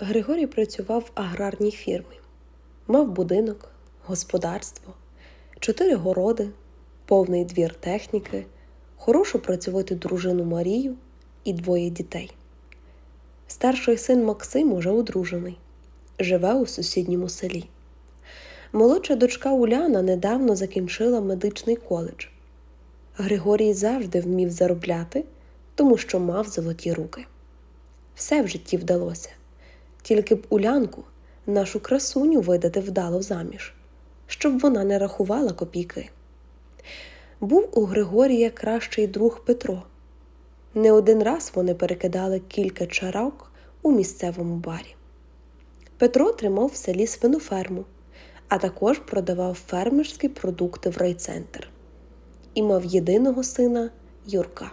Григорій працював в аграрній фірмі, мав будинок, господарство, чотири городи, повний двір техніки, хорошу працьовиту дружину Марію і двоє дітей. Старший син Максим уже одружений, живе у сусідньому селі. Молодша дочка Уляна недавно закінчила медичний коледж. Григорій завжди вмів заробляти, тому що мав золоті руки. Все в житті вдалося, тільки б Улянку, нашу красуню, видати вдало заміж, щоб вона не рахувала копійки. Був у Григорія кращий друг Петро. Не один раз вони перекидали кілька чарок у місцевому барі. Петро тримав в селі свиноферму, а також продавав фермерські продукти в райцентр і мав єдиного сина Юрка.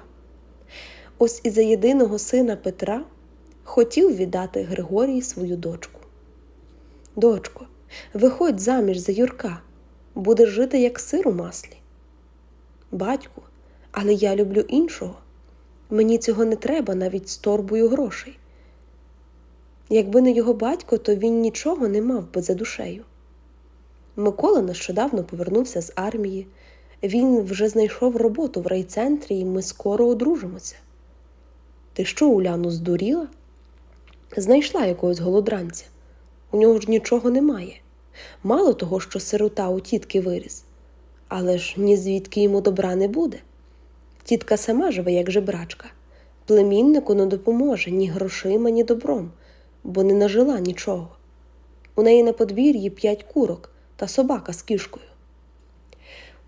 Ось із за єдиного сина Петра хотів віддати Григорій свою дочку. Дочко, виходь заміж за Юрка, будеш жити як сир у маслі. Батьку, але я люблю іншого. Мені цього не треба навіть з торбою грошей. Якби не його батько, то він нічого не мав би за душею. Микола нещодавно повернувся з армії. Він вже знайшов роботу в райцентрі, і ми скоро одружимося. Ти що, Уляну, здуріла? Знайшла якогось голодранця. У нього ж нічого немає. Мало того, що сирота у тітки виріс, але ж ні звідки йому добра не буде. Тітка сама живе, як жебрачка. Племіннику не допоможе ні грошима, ні добром, бо не нажила нічого. У неї на подвір'ї п'ять курок та собака з кішкою.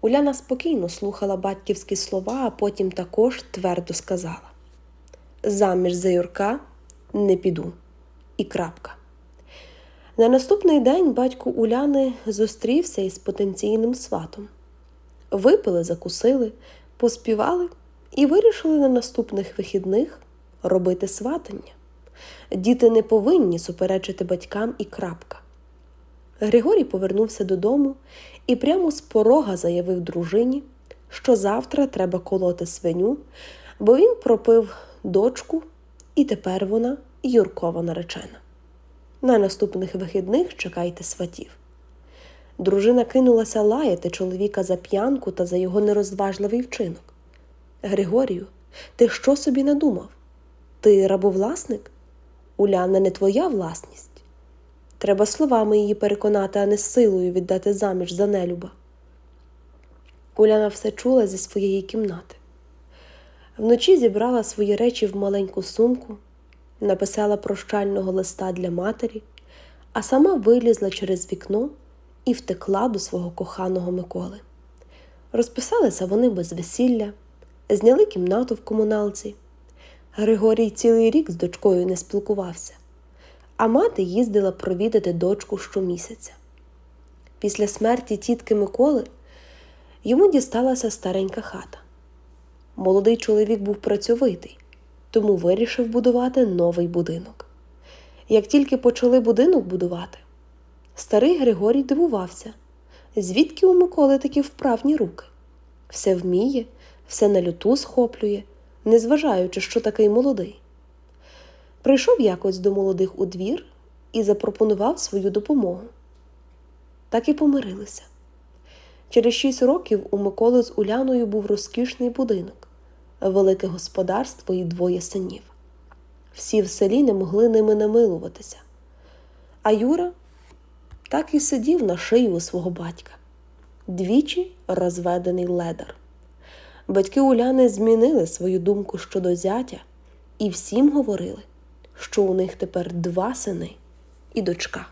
Уляна спокійно слухала батьківські слова, а потім також твердо сказала: Заміж за Юрка не піду. І крапка. На наступний день батько Уляни зустрівся із потенційним сватом. Випили, закусили, поспівали і вирішили на наступних вихідних робити сватання. Діти не повинні суперечити батькам і крапка. Григорій повернувся додому і прямо з порога заявив дружині, що завтра треба колоти свиню, бо він пропив дочку, і тепер вона Юркова наречена. На наступних вихідних чекайте сватів. Дружина кинулася лаяти чоловіка за п'янку та за його нерозважливий вчинок. Григорію, ти що собі надумав? Ти рабовласник? Уляна не твоя власність. Треба словами її переконати, а не силою віддати заміж за нелюба. Уляна все чула зі своєї кімнати. Вночі зібрала свої речі в маленьку сумку, написала прощального листа для матері, а сама вилізла через вікно і втекла до свого коханого Миколи. Розписалися вони без весілля, зняли кімнату в комуналці. Григорій цілий рік з дочкою не спілкувався а мати їздила провідати дочку щомісяця. Після смерті тітки Миколи йому дісталася старенька хата. Молодий чоловік був працьовитий, тому вирішив будувати новий будинок. Як тільки почали будинок будувати, старий Григорій дивувався, звідки у Миколи такі вправні руки. Все вміє, все на люту схоплює, незважаючи, що такий молодий. Прийшов якось до молодих у двір і запропонував свою допомогу. Так і помирилися. Через шість років у Миколи з Уляною був розкішний будинок, велике господарство і двоє синів. Всі в селі не могли ними намилуватися. А Юра так і сидів на шиї у свого батька, двічі розведений ледар. Батьки Уляни змінили свою думку щодо зятя і всім говорили що у них тепер два сини і дочка.